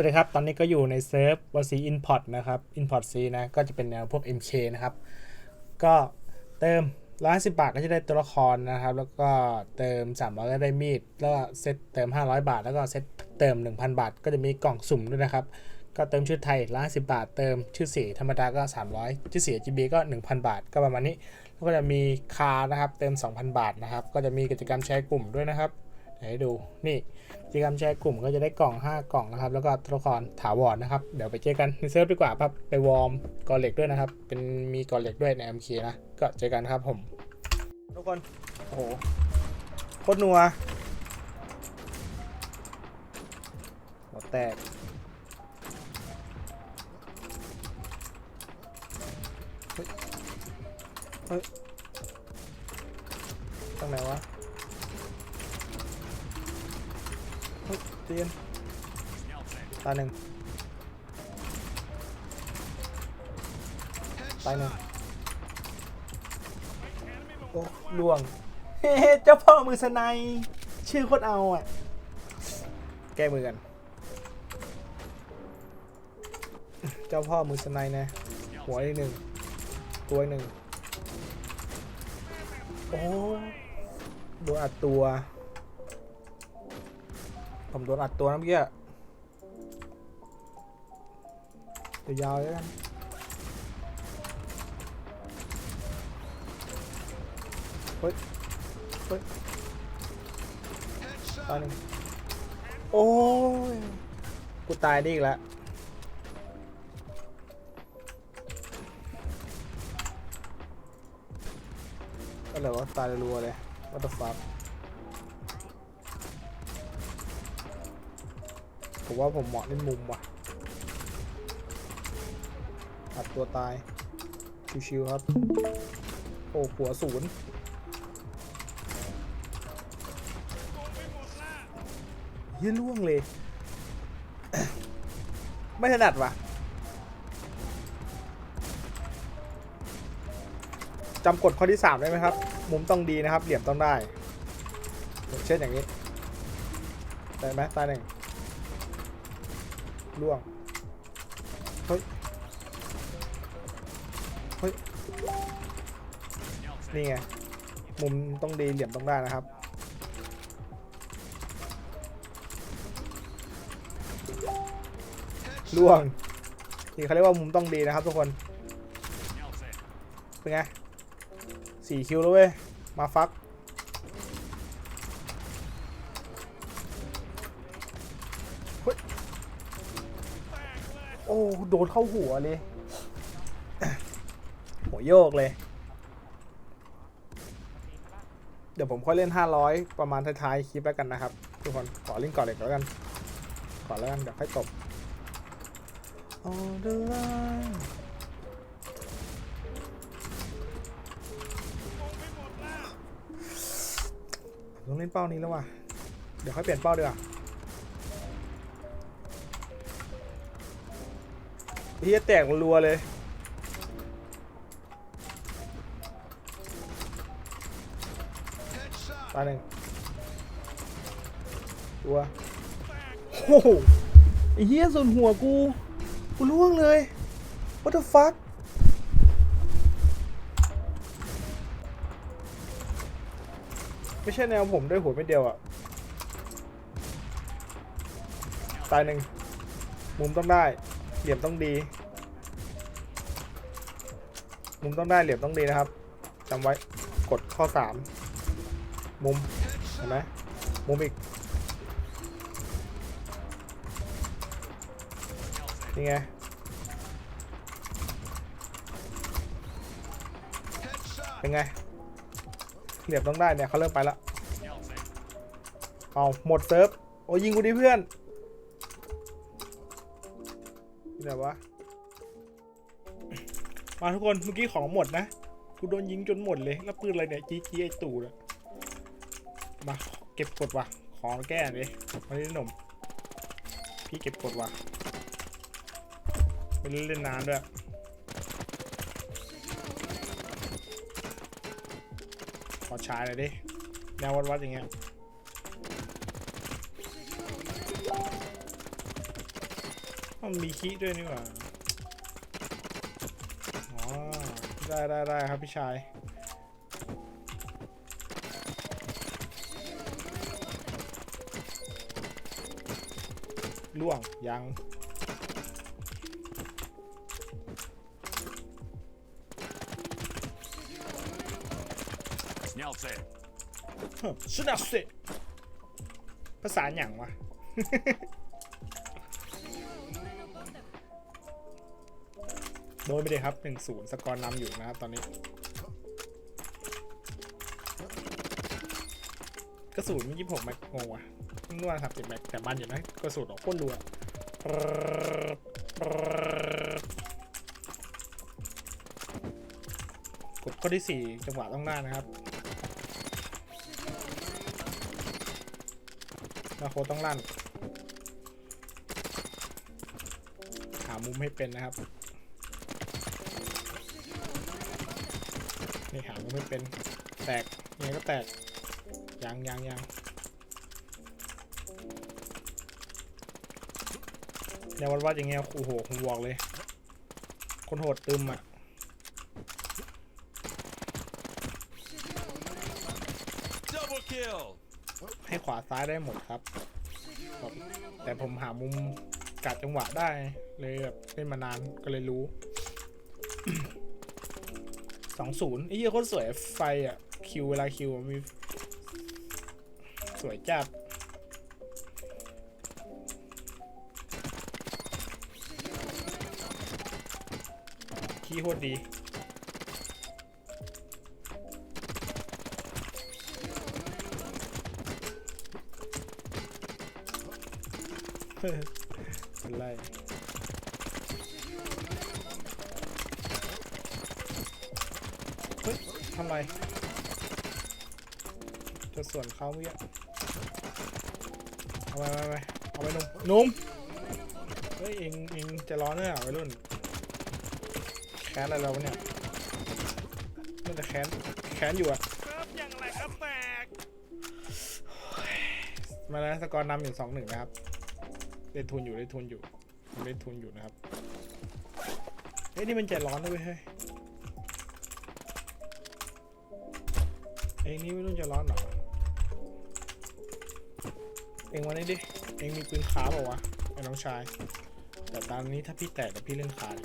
วัสดีครับ ตอนนี้ก็อยู่ในเซิร์ฟวซีอินพอร์ตนะครับอินพอร์ตซีนะ ก็จะเป็นแนวพวก MK นะครับ ก็เติม150บาทก็จะได้ตัวละครนะครับ แล้วก็เติม300ก็ได้มีด แล้วก็เซตเติม 500 บาท แล้วก็เซตเติม 1,000 บาท ก็จะมีกล่องสุ่มด้วยนะครับ ก็เติมชื่อไทย150บาท เติมชื่อสีธรรมดาก็ 300 ชื่อสี GB ก็ 1,000 บาท ก็ประมาณนี้ แล้วก็จะมีคาร์นะครับ เติม 2,000 บาทนะครับ ก็จะมีกิจกรรมแชร์กลุ่มด้วยนะครับ ให้ดูนี่กิจกรรมแชร์กลุ่มก็จะได้กล่อง 5 กล่องนะครับ แล้วก็ตัวละครถาวรนะครับ เดี๋ยวไปเจอกันในเซิร์ฟดีกว่าครับ ไปวอร์มกอเหล็กด้วยนะครับ เป็นมีกอเหล็กด้วยใน MK นะ ก็เจอกันครับผม ทุกคน โอ้โหโคตรนัวหัวแตกเฮ้ยเฮ้ยตรงไหนวะ เยเตีนตายหนึ่งตายหนึ่งโอ้ล่วง เฮ้เจ้าพ่อมือสไนยชื่อโคตรเอาอะ แก้มือกัน เจ้าพ่อมือสไนยนะ หัวอีกหนึ่งตัวอีกหนึ่งโอ้โดนอัดตัว ผมโดนอัดตัวนะเมื่อกี้อะยาวเลยกันเฮ้ยเฮ้ยตายหนึ่งโอ้ย กูตายนี่อีกแล้วอะไรวะตายรัวเลย what the fuck ว่าผมเหมาะเล่นมุมว่ะอัดตัวตาย ชิวๆครับ โอ้หัวศูนย์เฮียล่วงเลย ไม่ถนัดว่ะจำกฎข้อที่ 3 ได้ไหมครับ มุมต้องดีนะครับ เหลี่ยมต้องได้ เช่นอย่างนี้ ได้ไหมตายหนึ่ง ล่วง เฮ้ย เฮ้ย นี่ไง มุมต้องดีเหลี่ยมต้องได้นะครับ ล่วง นี่เขาเรียกว่ามุมต้องดีนะครับทุกคน เป็นไงสี่คิวแล้วเว้ย มาฟัก โอ้โดนเข้าหัวเลย หัวโยกเลย เดี๋ยวผมค่อยเล่น 500 ประมาณท้ายๆคลิปแล้วกันนะครับ ทุกคนขอเล่นก่อนเลยแล้วกันขอแล้วกันเดี๋ยวค่อยตบ On the line ต้องเล่นเป้านี้แล้วว่ะ เดี๋ยวค่อยเปลี่ยนเป้าดีกว่า เฮียแตกรัวเลย ตายหนึ่งตัวโอ้โหไอ้เฮียส่วนหัวกู กูล่วงเลย what the fuck ไม่ใช่แนวผมด้วยหัวไม่เดียวอะตายหนึ่งมุมต้องได้ เหลี่ยมต้องดีมุมต้องได้เหลี่ยมต้องดีนะครับจำไว้กดข้อ 3 มุมเห็นไหมมุมอีกนี่ไงเป็นไง เหลี่ยมต้องได้เนี่ยเขาเริ่มไปละเอาหมดเซิร์ฟโอ้ยิงกูดิเพื่อน ไหนวะ มาทุกคนเมื่อกี้ของหมดนะ กูโดนยิงจนหมดเลย แล้วปืนอะไรเนี่ยจี้จี้ไอตู่เลยมาเก็บกดว่ะ ของแก้เลยมาเล่นหนุ่ม พี่เก็บกดว่ะไม่ได้เล่นนานด้วยขอชายหน่อยดิ แนววัดๆอย่างเงี้ย มันมีคิด้วยนี่หว่าอ๋อได้ได้ได้ครับพี่ชาย ล่วง ยังเน่ลเซ่ชนะเซ่ภาษาหยั่งวะ โดนไปเลยครับ1-0สกอร์นำอยู่นะครับตอนนี้ กระสุนยี่สิบหกแม็กงงว่ะนวดครับสิบแม็กแต่มันอยู่นะกระสุนออกโคตรรัวกดข้อที่สี่จังหวะต้องหน้านะครับนาโคต้องลั่น หามุมให้เป็นนะครับ นี่หามุมไม่เป็น แตกยังไงก็แตก ยังยังยังแนววัดวัดอย่างเงี้ยโอ้โหผมบอกเลย คนโหดตึมอะ Double kill. ให้ขวาซ้ายได้หมดครับแบบแต่ผมหามุมกัดจังหวะได้เลยแบบเล่นมานานก็เลยรู้ สองศูนย์ไอ้เหี้ยโคตรสวยไฟอะ คิวเวลาคิวมี สวยจัดขี้โคตรดีเป็ ทำไรจะส่วนเขาเมื่อกี้เอาไปไปไปเอาไปนุ่มนุ่มเฮ้ยเองเองจะร้อนเนี่ยวัยรุ่น แค้นอะไรเราวะเนี่ยน่าจะแค้นแค้นอยู่อะครับอย่างไรครับแตกมาแล้วสกอร์นำอยู่สองหนึ่งนะครับได้ทุนอยู่ได้ทุนอยู่ยังได้ทุนอยู่นะครับเฮ้ยนี่มันใจร้อนด้วยเฮ้ย เองนี่ไม่รู้จะร้อนหรอเองวันนี้ดิ เองมีปืนขาเปล่าวะไอ้น้องชาย แต่ตอนนี้ถ้าพี่แตกแต่พี่เล่นขาด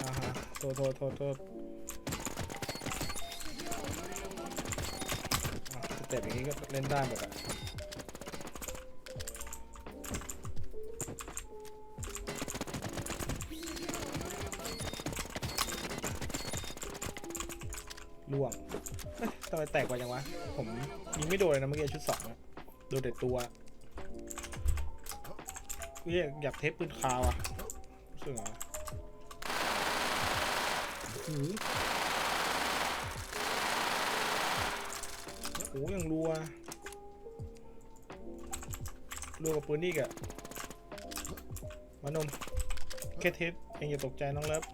อ่าฮะโทษโทษโทษโทษสเต็ปอย่างนี้ก็เล่นได้หมดอะ ล่วงทำไมแตกกว่าจังวะ ผมยิงไม่โดนเลยนะเมื่อกี้ชุดสองโดนแต่ตัวเฮ้ยอยากเทปปืนคาวอะรู้สึกเหรอหูโอ้ยังรัว รัวกับปืนนี่กะมานมแค่เทปเองอย่าตกใจน้องเลิฟ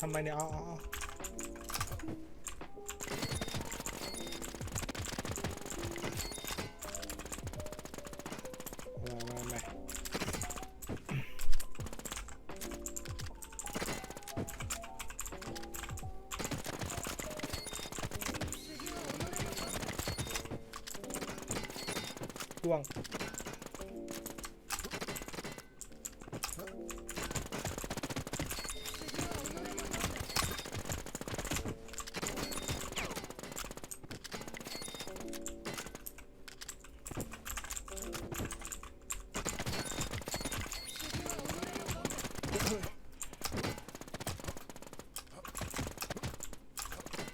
ทำไมเนี่ยอ๋ออ๋ออ๋อา่วง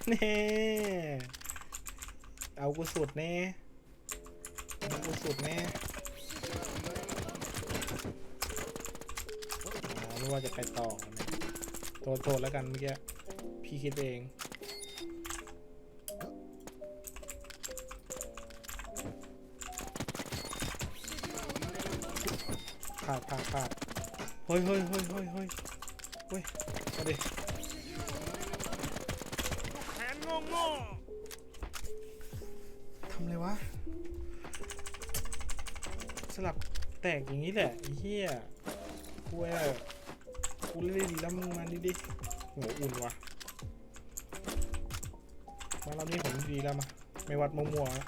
เน่เอากูสุดแน่เอากูสุดแน่อ๋อไม่ว่าจะไปต่อเนี่ยโทษโทษแล้วกันเมื่อกี้พี่คิดเองพลาดพลาดพลาดเฮ้ยเฮ้ยเฮ้ยเฮ้ยเฮ้ยเฮ้ยมาดิ วะ สลับแตกอย่างนี้แหละเฮียกูว่ากูเล่นแล้วมึงมาดิดิหัวอุ่นวะมาเรอบนี้ผมดีแล้วมาไม่วัดมั่วๆนะ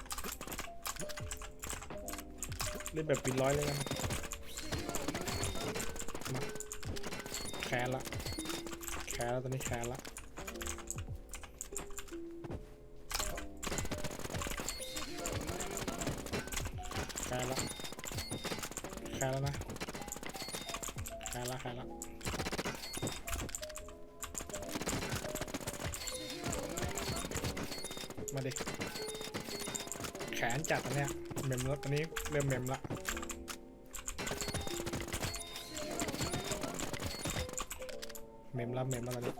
เล่นแบบปิดร้อยเลยกันมาแคนละแคนแล้วตอนนี้แคนละ แคนละแคนแล้วนะแคนละแคนละมาดิแขนจัดอันเนี้ยเมมแล้วตอนนี้เริ่มเมมละเมมละเมมละตอนนี้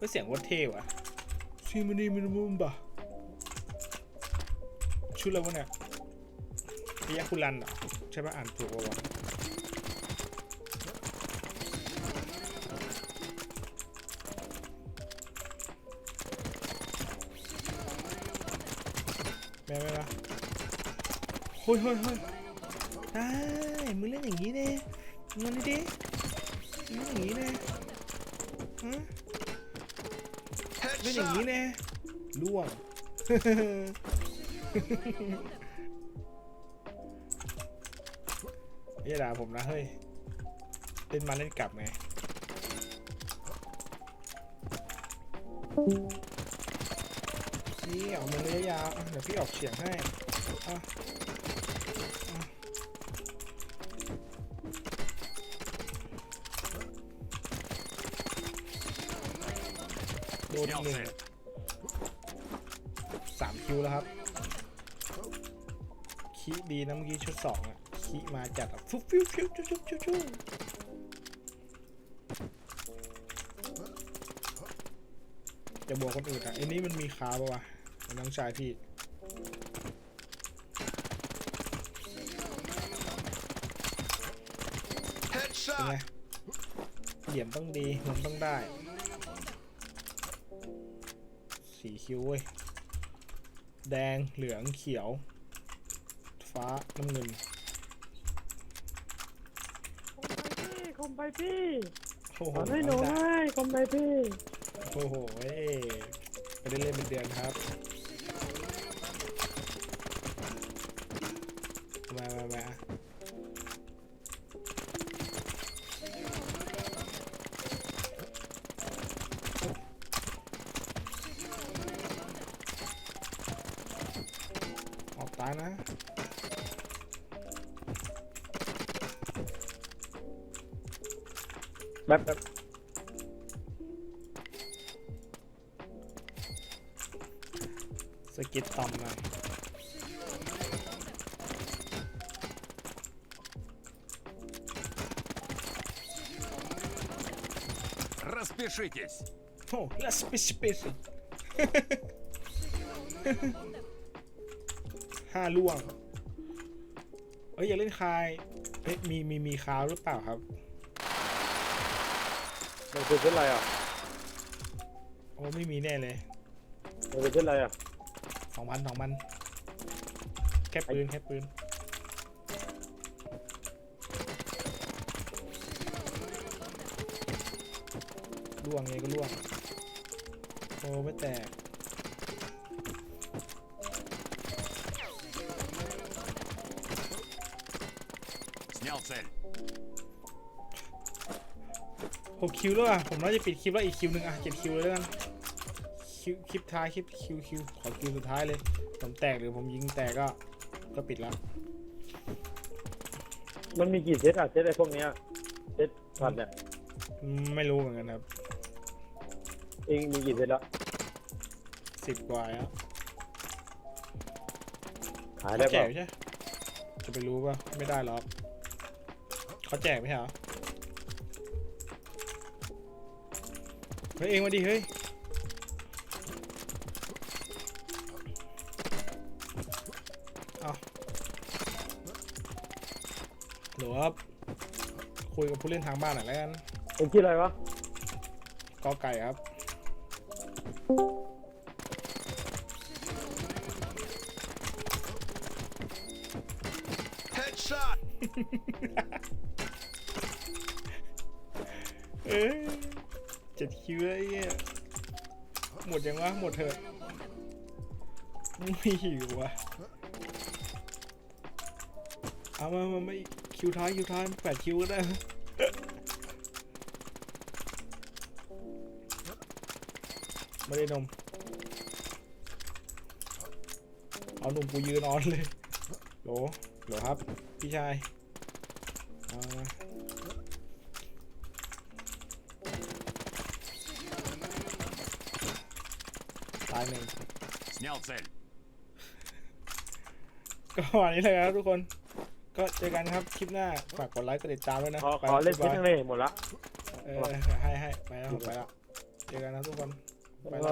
ก็เสียงโคตรเท่ว่ะซีมันนี่มันมุมบะ ชุดอะไรวะเนี่ยปิยะคุรันเหรอใช่ปะอ่านถูกปะวะแม่ไม่ละเฮ้ยเฮ้ยเฮ้ยได้มึงเล่นอย่างนี้เน่มึงเล่นดิมึงเล่นอย่างนี้เน่ฮะเล่นอย่างนี้แน่ล่วง อย่ด่าผมนะเฮ้ย เล่นมาเล่นกลับไงนี่ออกมาระยยาวเดี๋ยวพี่ออกเฉียงให้โดนอีกหนึ่งสามคิวแล้วครับ คีดีนะเมื่อกี้ชุดสองอะคีมาจัดอะฟุ๊บฟิวฟิวชุบชุบชุบชุบจะบวกคนอื่นอะไอ้นี่มันมีคาปะวะไอ้น้องชายพี่เป็นไงเหลี่ยมต้องดีมุมต้องได้สีคิ้วเว้ย แดงเหลืองเขียว ฟ้าน้ำเงินคมไปพี่โอ้โหขอให้หนูด่าให้คมไปพี่โอ้โหเอ้ยไปได้เล่นเป็นเดือนครับ มามามาออกตายนะ แบบแบบ สกิดต่อมหน่อย Распишитесь. โอ้ลัสปิชปิช ห้าล่วง เอ้ย อย่าเล่นคายเอ้ยมีมีมีคาวหรือเปล่าครับ มันคือชุดอะไรอะโอ้ไม่มีแน่เลยมันเป็นเช่นไรอะสองพันสองพันแค่ปืนแค่ปืนล่วงไงก็ล่วงโอ้ไม่แตกสเนลเซ หกคิวแล้วอะผมน่าจะปิดคลิปแล้วอีกคิวหนึ่งอะเจ็ดคิวเลยแล้วกันคิวคลิปท้ายคลิปคิวคิวขอคิวสุดท้ายเลย ผมแตกหรือผมยิงแตกก็ ก็ปิดแล้วมันมีกี่เซตอะเซตไอ้พวกเนี้ยเซตผัดเนี่ยอืมไม่รู้เหมือนกันครับเองมีกี่เซตละสิบกว่าแล้วขายได้เขาแจเปล่ากไม่ใช่จะไปรู้ป่ะไม่ได้หรอกเขาแจกไม่ใช่ เหรอเฮ้ยเองมาดิเฮ้ยเอาครับคุยกับผู้เล่นทางบ้านหน่อยแล้วกันเอ็งชื่ออะไรวะกอไก่ครับ Headshot! เอ้ย เจ็ดคิวแล้วไอ้เหี้ยหมดยังวะหมดเถอะไม่หิววะเอามามาไม่คิวท้ายคิวท้ายแปดคิวก็ได้ไม่ได้นม เอาหนุ่มกูยืนนอนเลยโหลโหลครับ พี่ชายเอามาายหมเสร็จก็วันนี้เลยครับทุกคน ก็เจอกันครับคลิปหน้า ฝากกดไลค์กดติดตามด้วยนะขอเล่นคล่นทิ้งเลยหมดละเออให้ให้ไปแล้วไปแล้วเจอกันนะทุกคน ไปแล้ว